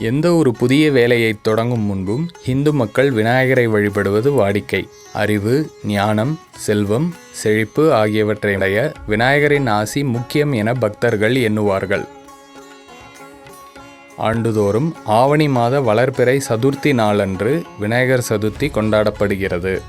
எந்த ஒரு புதிய வேலையை தொடங்கும் முன்பும் இந்து மக்கள் விநாயகரை வழிபடுவது வாடிக்கை. அறிவு ஞானம் செல்வம் செழிப்பு ஆகியவற்றையுடைய விநாயகரின் ஆசி முக்கியம் என பக்தர்கள் எண்ணுவார்கள். ஆண்டுதோறும் ஆவணி மாத வளர்பிறை சதுர்த்தி நாளன்று விநாயகர் சதுர்த்தி கொண்டாடப்படுகிறது.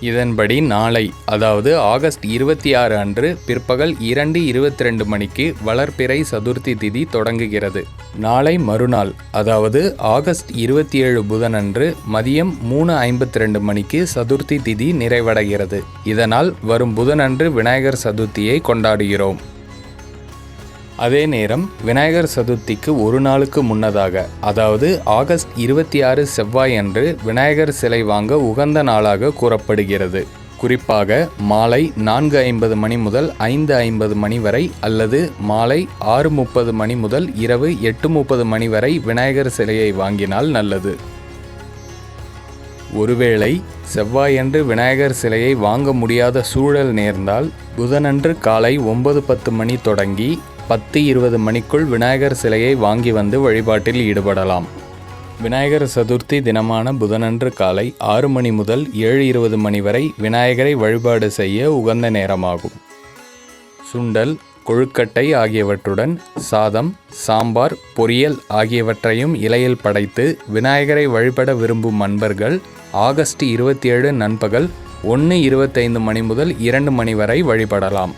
இதன்படி நாளை அதாவது ஆகஸ்ட் இருபத்தி ஆறு அன்று பிற்பகல் இரண்டு இருபத்தி ரெண்டு மணிக்கு வளர்ப்பிறை சதுர்த்தி திதி தொடங்குகிறது. நாளை மறுநாள் அதாவது ஆகஸ்ட் இருபத்தி ஏழு புதனன்று மதியம் மூணு ஐம்பத்தி ரெண்டு மணிக்கு சதுர்த்தி திதி நிறைவடைகிறது. இதனால் வரும் புதனன்று விநாயகர் சதுர்த்தியை கொண்டாடுகிறோம். அதே நேரம் விநாயகர் சதுர்த்திக்கு ஒரு நாளுக்கு முன்னதாக அதாவது ஆகஸ்ட் இருபத்தி ஆறு செவ்வாய் அன்று விநாயகர் சிலை வாங்க உகந்த நாளாக கூறப்படுகிறது. குறிப்பாக மாலை நான்கு ஐம்பது மணி முதல் ஐந்து ஐம்பது மணி வரை அல்லது மாலை ஆறு முப்பது மணி முதல் இரவு எட்டு முப்பது மணி வரை விநாயகர் சிலையை வாங்கினால் நல்லது. ஒருவேளை செவ்வாயன்று விநாயகர் சிலையை வாங்க முடியாத சூழல் நேர்ந்தால் புதனன்று காலை ஒன்பது பத்து மணி தொடங்கி பத்து இருபது மணிக்குள் விநாயகர் சிலையை வாங்கி வந்து வழிபாட்டில் ஈடுபடலாம். விநாயகர் சதுர்த்தி தினமான புதனன்று காலை ஆறு மணி முதல் ஏழு இருபது மணி வரை விநாயகரை வழிபாடு செய்ய உகந்த நேரமாகும். சுண்டல் கொழுக்கட்டை ஆகியவற்றுடன் சாதம் சாம்பார் பொரியல் ஆகியவற்றையும் இலையில் படைத்து விநாயகரை வழிபட விரும்பும் அன்பர்கள் ஆகஸ்ட் இருபத்தி ஏழு நண்பகல் ஒன்று இருபத்தைந்து மணி முதல் இரண்டு மணி வரை வழிபடலாம்.